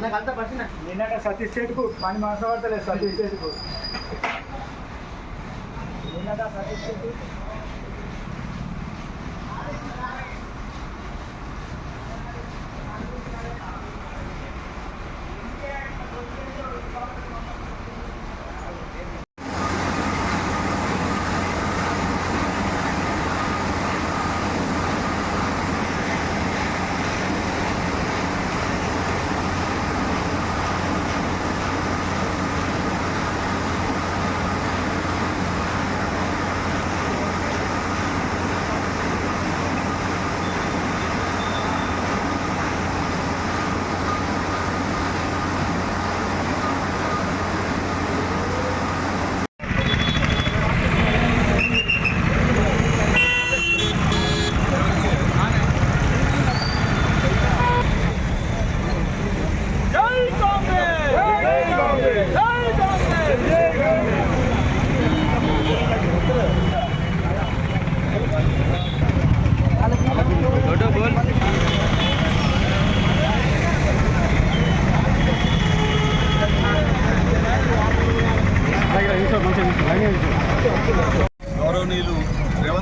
నిన్న సతీష్ చేటుకు పని మనసు పడతలేదు సతీష్ చేటుకు నిన్నట సతీష్ చేటు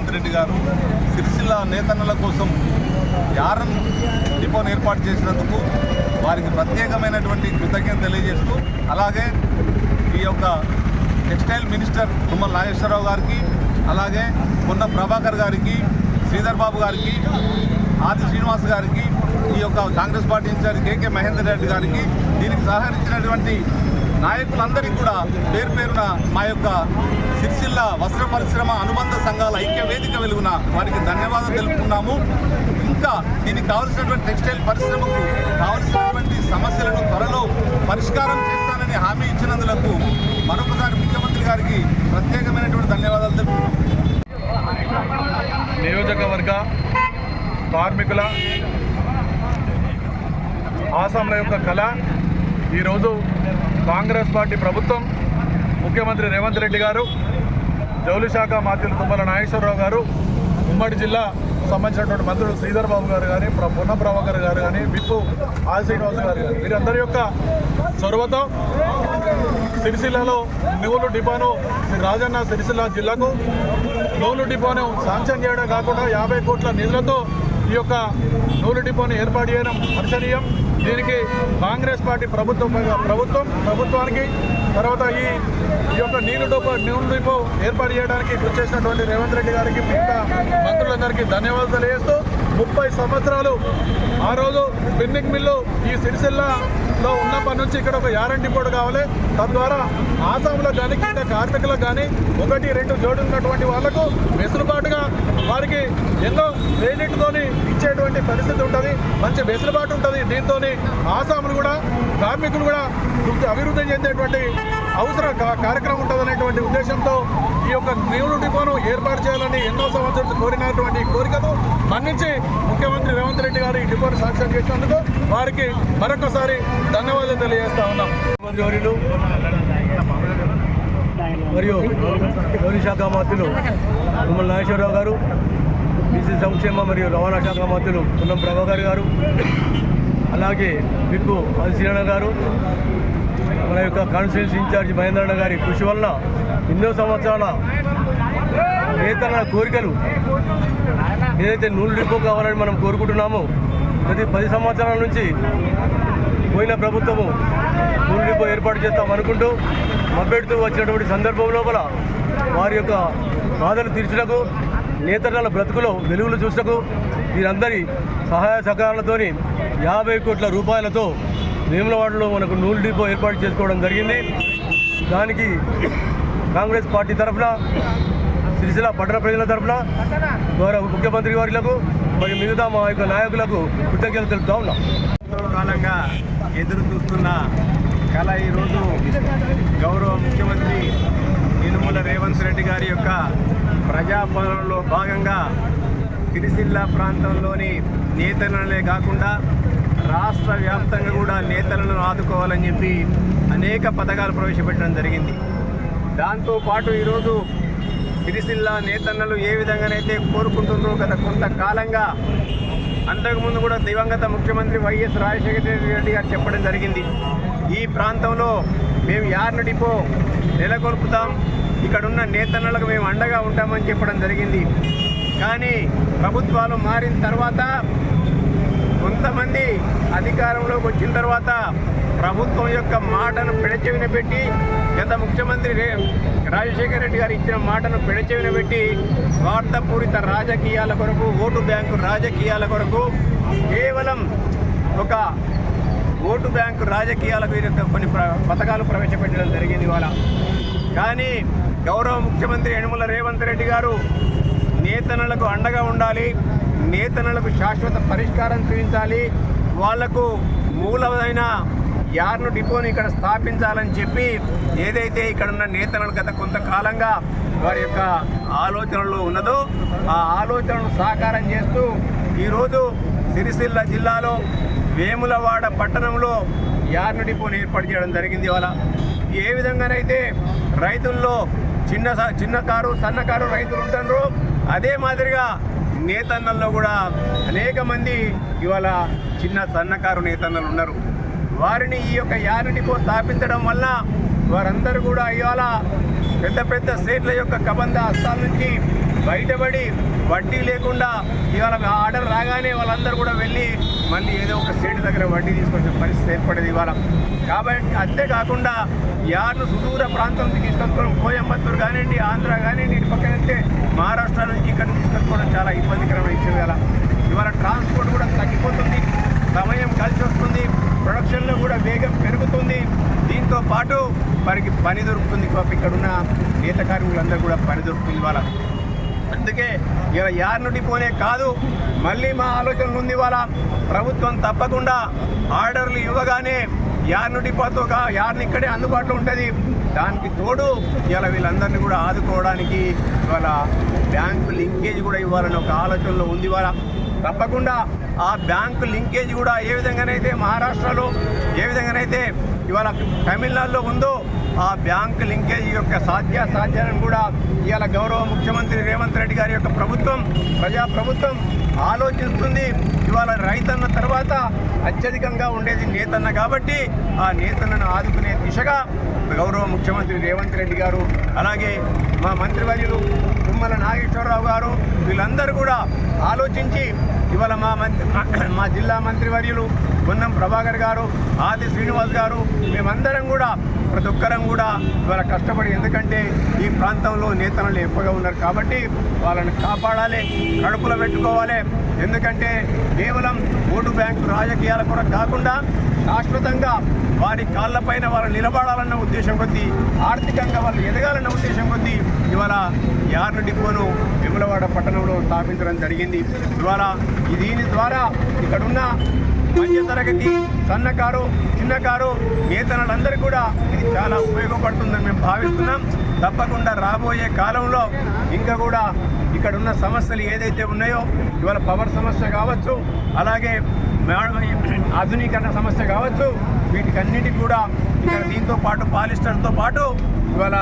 రేవంత్ రెడ్డి గారు సిరిసిల్ల నేతన్నల కోసం యారన్ డిపోను ఏర్పాటు చేసినందుకు వారికి ప్రత్యేకమైనటువంటి కృతజ్ఞత తెలియజేస్తూ అలాగే ఈ యొక్క టెక్స్టైల్ మినిస్టర్ తుమ్మల నాగేశ్వరరావు గారికి అలాగే పొన్న ప్రభాకర్ గారికి శ్రీధర్ బాబు గారికి ఆది శ్రీనివాస్ గారికి ఈ యొక్క Congress party in-charge K K Mahender Reddy గారికి దీనికి సహకరించినటువంటి నాయకులందరికీ కూడా పేరు పేరున మా యొక్క సిరిసిల్ల వస్త్ర పరిశ్రమ అనుబంధ సంఘాల ఐక్య వేదిక వెలుగున వారికి ధన్యవాదాలు తెలుపుకున్నాము ఇంకా దీనికి కావలసినటువంటి టెక్స్టైల్ పరిశ్రమకు కావలసినటువంటి సమస్యలను త్వరలో పరిష్కారం చేస్తానని హామీ ఇచ్చినందులకు మరొకసారి ముఖ్యమంత్రి గారికి ప్రత్యేకమైనటువంటి ధన్యవాదాలు తెలుపుతున్నాము నియోజకవర్గ కార్మికుల ఆసాంల యొక్క కళ ఈరోజు కాంగ్రెస్ పార్టీ ప్రభుత్వం ముఖ్యమంత్రి రేవంత్ రెడ్డి గారు జౌలి శాఖ మంత్రులు తుమ్మల నాగేశ్వరరావు గారు ఉమ్మడి జిల్లా సంబంధించినటువంటి మంత్రులు శ్రీధర్ బాబు గారు కానీ ప్ర- పొన్న ప్రభాకర్ గారు కానీ విప్పు ఆశ్రీనివాస్ శ్రీనివాస్ గారు కానీ వీరందరి యొక్క చొరవతో సిరిసిల్లలో నూలు డిపోను శ్రీ రాజన్న సిరిసిల్ల జిల్లాకు నూలు డిపోను శాంక్షన్ చేయడం కాకుండా యాభై కోట్ల నిధులతో ఈ యొక్క నూలు డిపోను ఏర్పాటు చేయడం హర్షణీయం. దీనికి కాంగ్రెస్ పార్టీ ప్రభుత్వం ప్రభుత్వం ప్రభుత్వానికి తర్వాత ఈ ఈ యొక్క నీళ్ళు డిపో నూలు డిపో ఏర్పాటు చేయడానికి కృషి చేసినటువంటి రేవంత్ రెడ్డి గారికి మిగతా మంత్రులందరికీ ధన్యవాదాలు తెలియజేస్తూ ముప్పై సంవత్సరాలు. ఆ రోజు స్పిన్నింగ్ మిల్లు ఈ సిరిసిల్లలో ఉన్నప్పటి నుంచి ఇక్కడ ఒక యారంటీ బోర్డు కావాలి. తద్వారా ఆసాంలో కానీ కింద కార్మికులకు కానీ ఒకటి రెండు జోడు ఉన్నటువంటి వాళ్ళకు వెసులుబాటుగా వారికి ఎన్నో క్రెడిట్తోని ఇచ్చేటువంటి పరిస్థితి ఉంటుంది. మంచి వెసులుబాటు ఉంటుంది. దీంతో ఆసాములు కూడా కార్మికులు కూడా అభివృద్ధి చెందేటువంటి అవసరం కార్యక్రమం ఉంటుందనేటువంటి ఉద్దేశంతో ఈ యొక్క నీళ్ళు డిపోను ఏర్పాటు చేయాలని ఎన్నో సంవత్సరాలు కోరినటువంటి కోరికను మన్నించి ముఖ్యమంత్రి రేవంత్ రెడ్డి గారు ఈ డిపోను సాక్ష్యం చేసినందుకు వారికి మరొకసారి ధన్యవాదాలు తెలియజేస్తా ఉన్నాం. మరియు పోలీస్ శాఖ మంత్రులు తుమ్మల నాగేశ్వరరావు గారు బీసీ సంక్షేమ మరియు రవాణా శాఖ మంత్రులు పున్నం ప్రభాకర్ గారు అలాగే విప్పు శ్రీరణ గారు మన యొక్క కాన్స్టిట్యూన్సీ ఇన్ఛార్జ్ మహేంద్రన్న గారి కృషి వలన ఎన్నో సంవత్సరాల నేతల కోరికలు ఏదైతే నూలు డిపో కావాలని మనం కోరుకుంటున్నామో ప్రతి పది సంవత్సరాల నుంచి పోయిన ప్రభుత్వము నూలు డిపో ఏర్పాటు చేస్తాం అనుకుంటూ మబ్బెడుతూ వచ్చినటువంటి సందర్భం లోపల వారి యొక్క బాధలు తీర్చుటకు నేతల బ్రతుకులో వెలుగులు చూసకు వీరందరి సహాయ సహకారాలతోని యాభై కోట్ల రూపాయలతో వేములవాడలో మనకు నూలు డిపో ఏర్పాటు చేసుకోవడం జరిగింది. దానికి కాంగ్రెస్ పార్టీ తరఫున సిరిసిల్ల పట్టణ ప్రజల తరఫున గౌరవ ముఖ్యమంత్రి వారిలకు మరి మిగతా మా యొక్క నాయకులకు కృతజ్ఞతలు తెలుపుతా ఉన్నాం. కాలంగా ఎదురు చూస్తున్న కళ ఈరోజు గౌరవ ముఖ్యమంత్రి యనుమల రేవంత్ రెడ్డి గారి యొక్క ప్రజాపాలనలో భాగంగా సిరిసిల్ల ప్రాంతంలోని నేతలనే కాకుండా రాష్ట్ర వ్యాప్తంగా కూడా నేతలను ఆదుకోవాలని చెప్పి అనేక పథకాలు ప్రవేశపెట్టడం జరిగింది. దాంతోపాటు ఈరోజు సిరిసిల్ల నేతన్నలు ఏ విధంగానైతే కోరుకుంటుందో గత కొంతకాలంగా అంతకుముందు కూడా దివంగత ముఖ్యమంత్రి వైఎస్ రాజశేఖర రెడ్డి గారు చెప్పడం జరిగింది. ఈ ప్రాంతంలో మేము యార్న డిపో నెలకొల్పుతాం ఇక్కడున్న నేతన్నలకు మేము అండగా ఉంటామని చెప్పడం జరిగింది. కానీ ప్రభుత్వాలు మారిన తర్వాత కొంతమంది అధికారంలోకి వచ్చిన తర్వాత ప్రభుత్వం యొక్క మాటను పెడచెవిన పెట్టి గత ముఖ్యమంత్రి రాజశేఖర రెడ్డి గారు ఇచ్చిన మాటను పెడచెవిన పెట్టి స్వార్థపూరిత రాజకీయాల కొరకు ఓటు బ్యాంకు రాజకీయాల కొరకు కేవలం ఒక ఓటు బ్యాంకు రాజకీయాలకు కొన్ని పథకాలు ప్రవేశపెట్టడం జరిగింది ఇవాళ. కానీ గౌరవ ముఖ్యమంత్రి యనుమల రేవంత్ రెడ్డి గారు నేతనలకు అండగా ఉండాలి. నేతనలకు శాశ్వత పరిష్కారం చూపించాలి. వాళ్ళకు మూలమైన యార్ను డిపోని ఇక్కడ స్థాపించాలని చెప్పి ఏదైతే ఇక్కడ ఉన్న నేతలను గత కొంతకాలంగా వారి యొక్క ఆలోచనలు ఉన్నదో ఆ ఆలోచనను సాకారం చేస్తూ ఈరోజు సిరిసిల్ల జిల్లాలో వేములవాడ పట్టణంలో యార్ను డిపోని ఏర్పాటు చేయడం జరిగింది ఇవాళ. ఏ విధంగానైతే రైతుల్లో చిన్న స- చిన్న కారు సన్నకారు రైతులు ఉంటారు అదే మాదిరిగా నేతన్నల్లో కూడా అనేక మంది ఇవాళ చిన్న సన్నకారు నేతన్నలు ఉన్నారు. వారిని ఈ యొక్క యార్ను స్థాపించడం వల్ల వారందరూ కూడా ఇవాళ పెద్ద పెద్ద స్టేట్ల యొక్క కబంధ హస్తాల నుంచి బయటపడి వడ్డీ లేకుండా ఇవాళ ఆర్డర్ రాగానే వాళ్ళందరూ కూడా వెళ్ళి మళ్ళీ ఏదో ఒక స్టేట్ దగ్గర వడ్డీ తీసుకొచ్చే పరిస్థితి ఏర్పడేది ఇవాళ. కాబట్టి అంతేకాకుండా యార్ను సుదూర ప్రాంతం నుంచి తీసుకొచ్చుకోవడం కోయంబత్తూరు కానివ్వండి ఆంధ్ర కానివ్వండి ఇటు పక్కన వెళ్తే మహారాష్ట్ర నుంచి ఇక్కడ తీసుకొచ్చుకోవడం చాలా ఇబ్బందికరమైన విషయం ఇవాళ. ఇవాళ ట్రాన్స్పోర్ట్ కూడా తగ్గిపోతుంది సమయం కలిసి వస్తుంది ప్రొడక్షన్లో కూడా వేగం పెరుగుతుంది. దీంతో పాటు వారికి పని దొరుకుతుంది. ఇక్కడ ఉన్న నేత కార్మికులందరూ కూడా పని దొరుకుతుంది వాళ్ళ అందుకే ఇలా యార్ను డిపోనే కాదు మళ్ళీ మా ఆలోచన ఉంది వాళ్ళ ప్రభుత్వం తప్పకుండా ఆర్డర్లు ఇవ్వగానే యార్ను డిపోతో కా యార్ని ఇక్కడే అందుబాటులో ఉంటుంది. దానికి తోడు ఇలా వీళ్ళందరినీ కూడా ఆదుకోవడానికి ఇవాళ బ్యాంకు లింకేజ్ కూడా ఇవ్వాలని ఒక ఆలోచనలో ఉంది వాళ్ళ తప్పకుండా ఆ బ్యాంకు లింకేజ్ కూడా ఏ విధంగానైతే మహారాష్ట్రలో ఏ విధంగానైతే ఇవాళ తమిళనాడులో ఉందో ఆ బ్యాంకు లింకేజ్ యొక్క సాధ్యాసాధ్యాలను కూడా ఇవాళ గౌరవ ముఖ్యమంత్రి రేవంత్ రెడ్డి గారి యొక్క ప్రభుత్వం ప్రజా ప్రభుత్వం ఆలోచిస్తుంది. ఇవాళ రైతన్న తర్వాత అత్యధికంగా ఉండేది నేతన్న కాబట్టి ఆ నేతన్నను ఆదుకునే దిశగా గౌరవ ముఖ్యమంత్రి రేవంత్ రెడ్డి గారు అలాగే మా మంత్రివర్యులు తుమ్మల నాగేశ్వరరావు గారు వీళ్ళందరూ కూడా ఆలోచించి ఇవాళ మా మంత్రి మా జిల్లా మంత్రివర్యులు పొన్నం ప్రభాకర్ గారు ఆది శ్రీనివాస్ గారు మేమందరం కూడా ప్రతి ఒక్కరం కూడా ఇవాళ కష్టపడి ఎందుకంటే ఈ ప్రాంతంలో నేతలు ఎక్కువగా ఉన్నారు కాబట్టి వాళ్ళని కాపాడాలి కడుపులో పెట్టుకోవాలి. ఎందుకంటే కేవలం ఓటు బ్యాంకు రాజకీయాల కొరకు కాకుండా శాశ్వతంగా వారి కాళ్ళపైన వాళ్ళు నిలబడాలన్న ఉద్దేశం కొద్దీ ఆర్థికంగా వాళ్ళు ఎదగాలన్న ఉద్దేశం కొద్దీ ఇవాళ యార్లు డిపోను విమలవాడ పట్టణంలో స్థాపించడం జరిగింది. ఇవాళ దీని ద్వారా ఇక్కడున్న మధ్య తరగతి సన్నకారు చిన్నకారు నేతలందరికీ కూడా ఇది చాలా ఉపయోగపడుతుందని మేము భావిస్తున్నాం. తప్పకుండా రాబోయే కాలంలో ఇంకా కూడా ఇక్కడ ఉన్న సమస్యలు ఏదైతే ఉన్నాయో ఇవాళ పవర్ సమస్య కావచ్చు అలాగే ఆధునీకరణ సమస్య కావచ్చు వీటికన్నిటికి కూడా ఇక్కడ దీంతో పాటు పాలిస్టర్తో పాటు ఇవాళ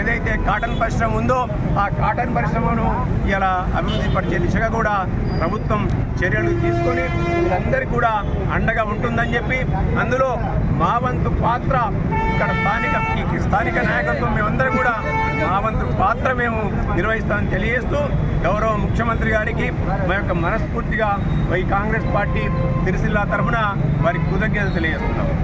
ఏదైతే కాటన్ పరిశ్రమ ఉందో ఆ కాటన్ పరిశ్రమను ఇలా అభివృద్ధి పరిచే దిశగా కూడా ప్రభుత్వం చర్యలు తీసుకొని వీళ్ళందరికీ కూడా అండగా ఉంటుందని చెప్పి అందులో మా వంతు పాత్ర ఇక్కడ స్థానిక ఈ స్థానిక నాయకత్వం మేమందరం కూడా మా వంతు పాత్ర మేము నిర్వహిస్తామని తెలియజేస్తూ గౌరవ ముఖ్యమంత్రి గారికి మా యొక్క మనస్ఫూర్తిగా ఈ కాంగ్రెస్ పార్టీ సిరిసిల్ల తరఫున వారికి కృతజ్ఞత తెలియజేస్తున్నాం.